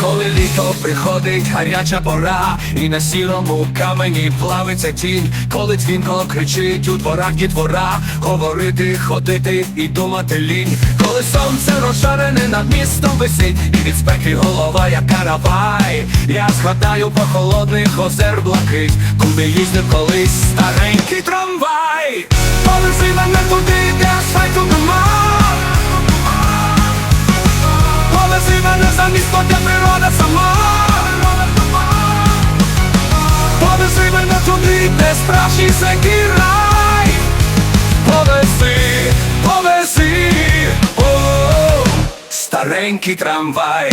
Коли літо приходить гаряча пора, і на сірому камені плавиться тінь, коли дзвінко кричить у дворах дітвора, говорити, ходити і думати лінь, коли сонце розжарене над містом висить, і від спеки голова як каравай. Я згадаю по холодних озер блакить, куди їздив колись старенький трамвай. Повези мене туди, де асфальту нема. Повези мене за місто, де де справжній зекий рай Повези, повези, о, старенький трамвай.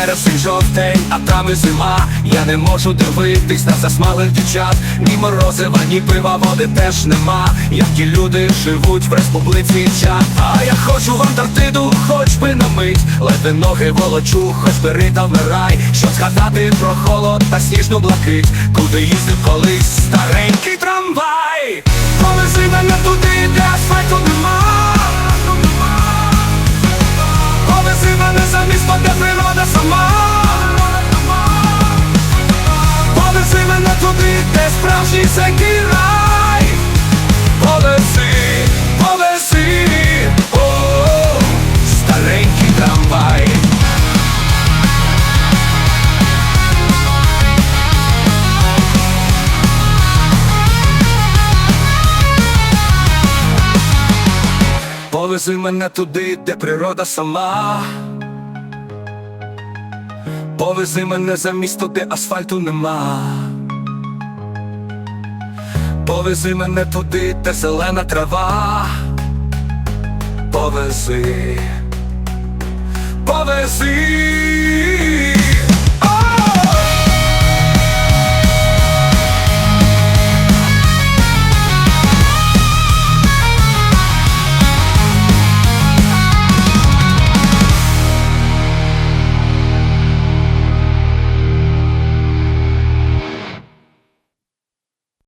Вересень жовтень, а там і зима. Я не можу дивитись на засмалих дівчат Ні морозива, ні пива, води теж нема. Як ті люди живуть в республіці чат А я хочу в Антарктиду, Ледве ноги волочу, хоч бери та вмирай. Щоб згадати про холод та сніжну блакить. Куди їздив колись старенький трамвай? Повези мене туди, де асфальту нема. Повези мене за місто, де природа сама. Повези мене туди, де справжній зекий Повези мене туди, де природа сама. Повези мене за місто, де асфальту нема. Повези мене туди, де зелена трава. Повези, повези,